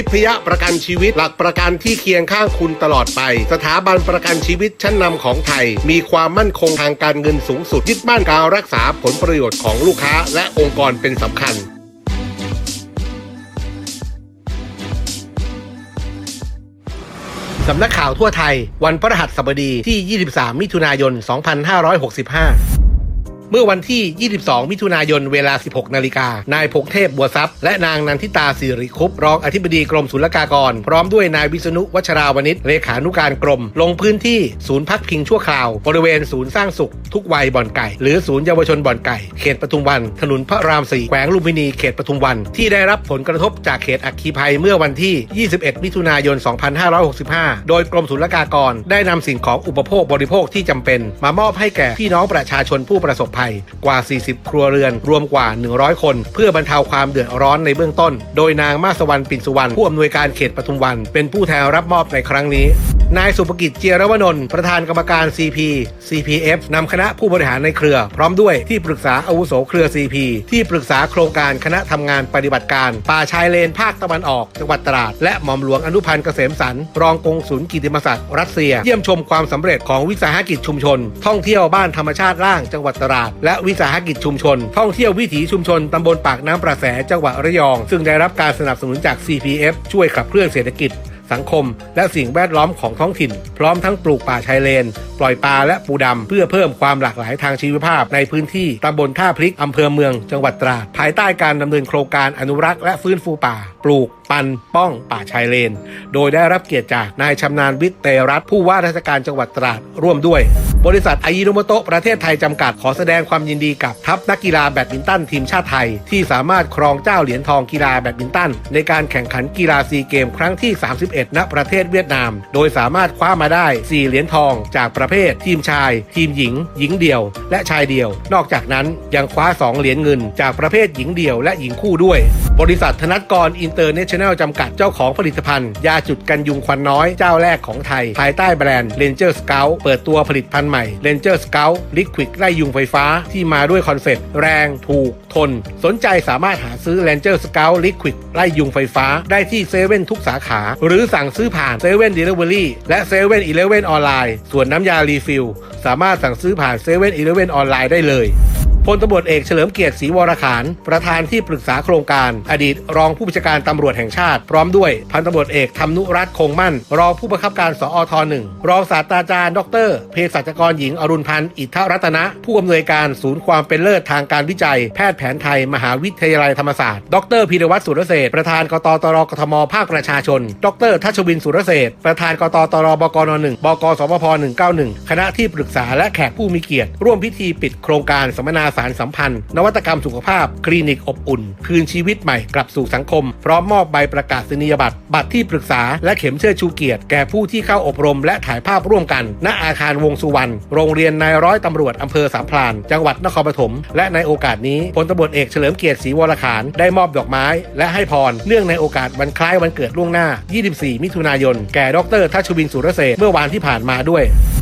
ทิพยประกันชีวิตหลักประกันที่เคียงข้างคุณตลอดไป สถาบันประกันชีวิตชั้นนำของไทย มีความมั่นคงทางการเงินสูงสุดยึดบ้านการรักษาผลประโยชน์ของลูกค้าและองค์กรเป็นสำคัญสำนักข่าวทั่วไทย วันพฤหัสบดีที่ 23 มิถุนายน 2565 เมื่อวันที่ 22 มิถุนายนเวลา 16 นาฬิกา นายพงเทพบัวทรัพย์ และนางนันทิตาสิริคุปรองอธิบดีกรมศุลกากร พร้อมด้วยนายวิษณุวัชราวณิชเลขานุการกรม ลงพื้นที่ศูนย์พักพิงชั่วคราว บริเวณศูนย์สร้างสุข ทุกวัยบ่อนไก่ หรือศูนย์เยาวชนบ่อนไก่ เขตปทุมวัน ถนนพระรามสี่แขวงลุมพินีเขตปทุมวัน ที่ได้รับผลกระทบจากเขตอัคคีภัยเมื่อวันที่ 21 มิถุนายน 2565 โดยกรมศุลกากร ได้นำสิ่งของอุปโภคบริโภคที่จำเป็น มามอบให้แก่พี่น้องประชาชนผู้ประสบภัยกว่า 40 ครัวเรือน รวมกว่า 100 คน เพื่อบรรเทาความเดือดร้อนในเบื้องต้น โดยนางมาสวรรณปิ่นสุวรรณผู้อำนวยการเขตปทุมวัน เป็นผู้แทนรับมอบในครั้งนี้นายสุภกิจเจียรวนนท์ประธานกรรมการ CP CPF นำคณะผู้บริหารในเครือ พร้อมด้วยที่ปรึกษาอาวุโสเครือ CP ที่ปรึกษาโครงการคณะทำงานปฏิบัติการ ป่าชายเลนภาคตะวันออก จังหวัดตราด และหม่อมหลวงอนุพันธ์เกษมสันรองกงสุลกิติมศักดิ์รัสเซีย เยี่ยมชมความสำเร็จของวิสาหกิจชุมชน ท่องเที่ยวบ้านธรรมชาติล่างจังหวัดตราดและวิสาหกิจชุมชน ท่องเที่ยววิถีชุมชนตำบลปากน้ำประแสจังหวัดระยอง ซึ่งได้รับการสนับสนุนจาก CPF ช่วยขับเคลื่อนเศรษฐกิจ สังคม และสิ่งแวดล้อมของท้องถิ่น พร้อมทั้งปลูกป่าชายเลน ปล่อยปลาและปูดำ เพื่อเพิ่มความหลากหลายทางชีวภาพในพื้นที่ตำบลท่าพริกอำเภอเมือง จังหวัดตราดภายใต้การดำเนินโครงการอนุรักษ์และฟื้นฟูป่า ปลูก ปัน ป้องป่าชายเลน โดยได้รับเกียรติจากนายชำนาญวิทย์เตรัตน์ผู้ว่าราชการจังหวัดตราดร่วมด้วย บริษัทอายิโนโมโตะประเทศไทยจำกัดขอแสดงความยินดีกับทัพนักกีฬาแบดมินตันทีมชาติไทย ที่สามารถครองเจ้าเหรียญทองกีฬาแบดมินตันในการแข่งขันกีฬาซีเกมครั้งที่ 31ณ ประเทศเวียดนาม โดยสามารถคว้ามาได้ 4 เหรียญทองจากประเภท ทีมชาย ทีมหญิง หญิงเดี่ยว และชายเดี่ยว นอกจากนั้นยังคว้า 2 เหรียญเงิน จากประเภทหญิงเดี่ยวและหญิงคู่ด้วย บริษัทธนัทกรอินเตอร์เนชั่นแนลจำกัดเจ้าของผลิตภัณฑ์ยาจุดกันยุงควันน้อยเจ้าแรกของไทย ภายใต้แบรนด์ Ranger Scout เปิดตัวผลิตภัณฑ์ใหม่ Ranger Scout Liquid ไล่ยุงไฟฟ้าที่มาด้วยคอนเซ็ปต์แรงถูกทน สนใจสามารถหาซื้อ Ranger Scout Liquid ไล่ยุงไฟฟ้าได้ที่เซเว่นทุกสาขา หรือสั่งซื้อผ่านเซเว่นเดลิเวอรี่และเซเว่นอีเลฟเว่นออนไลน์ส่วนน้ำยารีฟิลสามารถสั่งซื้อผ่านเซเว่นอีเลฟเว่นออนไลน์ได้เลย พลตำรวจเอกเฉลิมเกียรติศรีวรขานประธานที่ปรึกษาโครงการ อดีตรองผู้บัญชาการตำรวจแห่งชาติ พร้อมด้วยพันตำรวจเอกธรรมนุรัตน์คงมั่น รองผู้บังคับการสอทหนึ่งรองศาสตราจารย์ ดรเภสัชกรหญิงอรุณพันธ์อิทธรัตนะ ผู้อำนวยการศูนย์ความเป็นเลิศทางการวิจัย แพทย์แผนไทย มหาวิทยาลัยธรรมศาสตร์ ดรพีรวัตรสุรเสศประธานกตตรกทมภาคประชาชน ดรทัชวินสุรเสศประธานกตตรบกนหนึ่งบกสพพ191 คณะที่ปรึกษาและแขกผู้มีเกียรติ ร่วมพิธีปิดโครงการสัมมนาสารสัมพันธ์ นวัตกรรมสุขภาพ คลินิกอบอุ่น คืนชีวิตใหม่กลับสู่สังคม พร้อมมอบใบประกาศนียบัตร บัตรที่ปรึกษา และเข็มเชื่อชูเกียรติแก่ผู้ที่เข้าอบรม และถ่ายภาพร่วมกัน ณอาคารวงสุวรรณโรงเรียนนายร้อยตำรวจอำเภอสามพราน จังหวัดนครปฐมและในโอกาสนี้พลตำรวจเอกเฉลิมเกียรติศรีวรขานได้มอบดอกไม้ และให้พรเนื่องในโอกาสวันคล้ายวันเกิดล่วงหน้า 24 มิถุนายน แก่ดรทัชวินสุรเศรษฐ์เมื่อวานที่ผ่านมาด้วย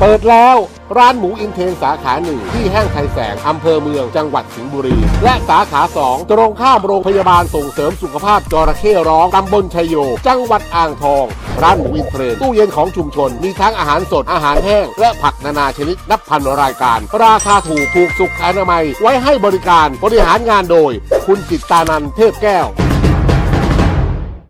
เปิดแล้วร้านหมูอินเทนสาขาหนึ่งที่แห้งไทยแสง อำเภอเมืองจังหวัดสิงห์บุรี และสาขาสองตรงข้ามโรงพยาบาลส่งเสริมสุขภาพจระเข้ร้องตำบลชัยโย จังหวัดอ่างทอง ร้านหมูอินเทนตู้เย็นของชุมชน มีทั้งอาหารสดอาหารแห้ง และผักนานาชนิดนับพันรายการ ราคาถูกถูกสุขอนามัย ไว้ให้บริการบริหารงานโดย คุณจิตตานันเทพแก้ว